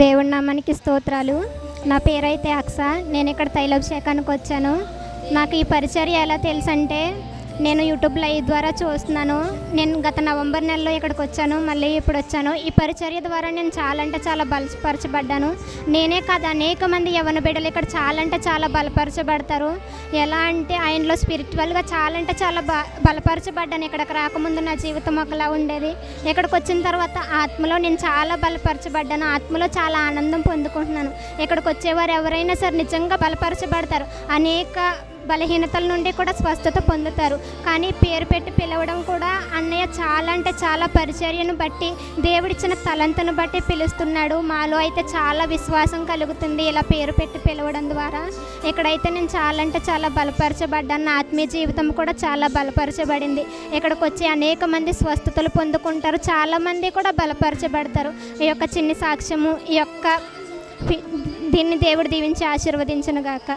దేవుడి నామానికి స్తోత్రాలు. నా పేరైతే అక్స. నేను ఇక్కడ తైలాభిషేకానికి వచ్చాను. నాకు ఈ పరిచర్య ఎలా తెలుసు అంటే నేను యూట్యూబ్ లైవ్ ద్వారా చూస్తున్నాను. నేను గత నవంబర్ నెలలో ఇక్కడికి వచ్చాను మళ్ళీ ఇప్పుడు వచ్చాను. ఈ పరిచర్య ద్వారా నేను చాలా అంటే చాలా బలపరచబడ్డాను. నేనే కాదు అనేక మంది యవన బిడ్డలు ఇక్కడ చాలా అంటే చాలా బలపరచబడతారు. ఎలా అంటే ఆయనలో స్పిరిచువల్గా చాలా అంటే చాలా బ బలపరచబడ్డాను. ఇక్కడికి రాకముందు నా జీవితం ఒకలా ఉండేది. ఇక్కడికి వచ్చిన తర్వాత ఆత్మలో నేను చాలా బలపరచబడ్డాను. ఆత్మలో చాలా ఆనందం పొందుకుంటున్నాను. ఇక్కడికి వచ్చేవారు ఎవరైనా సరే నిజంగా బలపరచబడతారు. అనేక బలహీనతల నుండి కూడా స్వస్థత పొందుతారు. కానీ పేరు పెట్టి పిలవడం కూడా అన్నయ్య చాలా అంటే చాలా పరిచర్యను బట్టి దేవుడిచ్చిన తలంతను బట్టి పిలుస్తున్నాడు. మాలో అయితే చాలా విశ్వాసం కలుగుతుంది ఇలా పేరు పెట్టి పిలవడం ద్వారా. ఇక్కడైతే నేను చాలా అంటే చాలా బలపరచబడ్డాను. నా ఆత్మీయ జీవితం కూడా చాలా బలపరచబడింది. ఇక్కడికి వచ్చి అనేక మంది స్వస్థతలు పొందుకుంటారు. చాలామంది కూడా బలపరచబడతారు. ఈ యొక్క చిన్ని సాక్ష్యము ఈ యొక్క దీన్ని దేవుడు దీవించి ఆశీర్వదించను గాక.